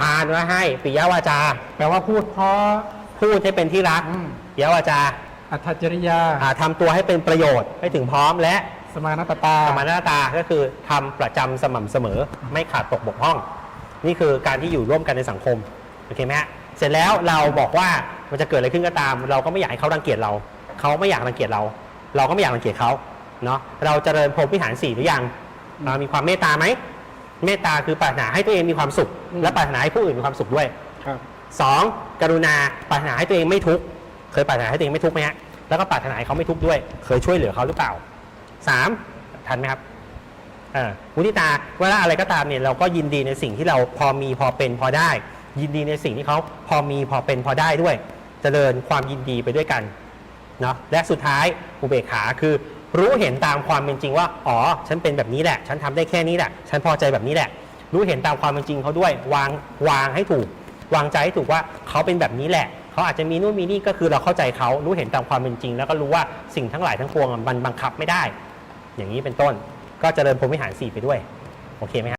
ทานไว้ให้ปิยวาจา แปลว่าพูดเพราะ พูดให้เป็นที่รักอืม ปิยวาจาอัธจริยา อ่าทำตัวให้เป็นประโยชน์ให้ถึงพร้อมและสมานตตา สมานตาก็คือทำประจำสม่ำเสมอไม่ขาดตกบกพร่อง นี่คือการที่อยู่ร่วมกันในสังคมโอเคไหมฮะเสร็จแล้วเราบอกว่ามันจะเกิดอะไรขึ้นก็ตาม เราก็ไม่อยากให้เขารังเกียจเรา เขาไม่อยากรังเกียจเรา เราก็ไม่อยากรังเกียจเขาเนาะเราเจริญพรหมวิหารสี่หรือยังเรามีความเมตตาไหม เมตตาคือปรารถนาให้ตัวเองมีความสุขอืมและปรารถนาให้ผู้อื่นมีความสุขด้วยครับสองกรุณาปรารถนาให้ตัวเองไม่ทุกข์เคยปรารถนาให้ตัวเองไม่ทุกข์ไหมฮะแล้วก็ปรารถนาให้เขาไม่ทุกข์ด้วย เคยช่วยเหลือเขาหรือเปล่าสามทันไหมครับเอ่อมุทิตาเวลาอะไรก็ตามเนี่ยเราก็ยินดีในสิ่งที่เราพอมีพอเป็นพอได้ ยินดีในสิ่งที่เขาพอมีพอเป็นพอได้ด้วย เจริญความยินดีไปด้วยกันเนาะและสุดท้ายอุเบกขาคือ รู้เห็นตามความเป็นจริงว่า อ๋อ ฉันเป็นแบบนี้แหละ ฉันทำได้แค่นี้แหละ ฉันพอใจแบบนี้แหละ รู้เห็นตามความเป็นจริงเขาด้วย วาง วางให้ถูก วางใจให้ถูกว่าเขาเป็นแบบนี้แหละ เขาอาจจะมีนู่นมีนี่ก็คือเราเข้าใจเขารู้เห็นตามความเป็นจริง แล้วก็รู้ว่าสิ่งทั้งหลายทั้งปวงมันบังคับไม่ได้ อย่างนี้เป็นต้น ก็เจริญพรหมวิหารสี่ไปด้วย โอเคไหมครับ